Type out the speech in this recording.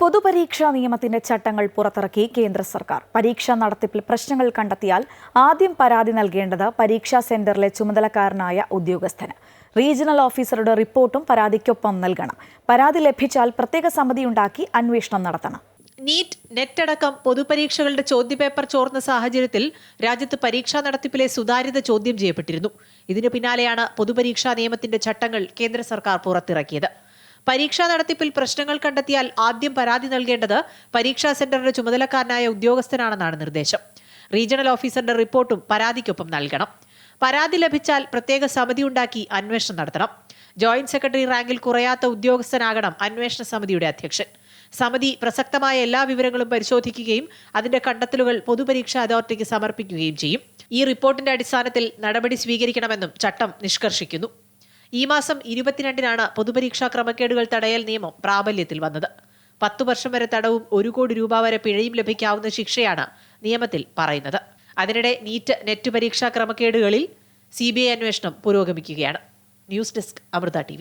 പൊതുപരീക്ഷാ നിയമത്തിന്റെ ചട്ടങ്ങൾ പുറത്തിറക്കി കേന്ദ്ര സർക്കാർ. പരീക്ഷാ നടത്തിപ്പിൽ പ്രശ്നങ്ങൾ കണ്ടെത്തിയാൽ ആദ്യം പരാതി നൽകേണ്ടത് പരീക്ഷാ സെന്ററിലെ ചുമതലക്കാരനായ ഉദ്യോഗസ്ഥന്. റീജിയണൽ ഓഫീസറുടെ റിപ്പോർട്ടും പരാതിക്കൊപ്പം നൽകണം. പരാതി ലഭിച്ചാൽ പ്രത്യേക സമിതിയുണ്ടാക്കി അന്വേഷണം നടത്തണം. നീറ്റ് നെറ്റ് അടക്കം പൊതുപരീക്ഷകളുടെ ചോദ്യപേപ്പർ ചോർന്ന സാഹചര്യത്തിൽ രാജ്യത്ത് പരീക്ഷാ നടത്തിപ്പിലെ സുതാര്യത ചോദ്യം ചെയ്യപ്പെട്ടിരുന്നു. ഇതിനു പിന്നാലെയാണ് പൊതുപരീക്ഷാ നിയമത്തിന്റെ ചട്ടങ്ങൾ കേന്ദ്ര സർക്കാർ പുറത്തിറക്കിയത്. പരീക്ഷാ നടത്തിപ്പിൽ പ്രശ്നങ്ങൾ കണ്ടെത്തിയാൽ ആദ്യം പരാതി നൽകേണ്ടത് പരീക്ഷാ സെന്ററിന്റെ ചുമതലക്കാരനായ ഉദ്യോഗസ്ഥനാണെന്നാണ് നിർദ്ദേശം. റീജിയണൽ ഓഫീസറുടെ റിപ്പോർട്ടും പരാതിക്കൊപ്പം നൽകണം. പരാതി ലഭിച്ചാൽ പ്രത്യേക സമിതി ഉണ്ടാക്കി അന്വേഷണം നടത്തണം. ജോയിന്റ് സെക്രട്ടറി റാങ്കിൽ കുറയാത്ത ഉദ്യോഗസ്ഥനാകണം അന്വേഷണ സമിതിയുടെ അധ്യക്ഷൻ. സമിതി പ്രസക്തമായ എല്ലാ വിവരങ്ങളും പരിശോധിക്കുകയും അതിന്റെ കണ്ടെത്തലുകൾ പൊതുപരീക്ഷാ അതോറിറ്റിക്ക് സമർപ്പിക്കുകയും ചെയ്യും. ഈ റിപ്പോർട്ടിന്റെ അടിസ്ഥാനത്തിൽ നടപടി സ്വീകരിക്കണമെന്നും ചട്ടം നിഷ്കർഷിക്കുന്നു. ഈ മാസം ഇരുപത്തിരണ്ടിനാണ് പൊതുപരീക്ഷാ ക്രമക്കേടുകൾ തടയൽ നിയമം പ്രാബല്യത്തിൽ വന്നത്. പത്തു വർഷം വരെ തടവും ഒരു കോടി രൂപ വരെ പിഴയും ലഭിക്കാവുന്ന ശിക്ഷയാണ് നിയമത്തിൽ പറയുന്നത്. അതിനിടെ നീറ്റ് നെറ്റ് പരീക്ഷാ ക്രമക്കേടുകളിൽ സി ബി ഐ അന്വേഷണം പുരോഗമിക്കുകയാണ്. News desk Amrita T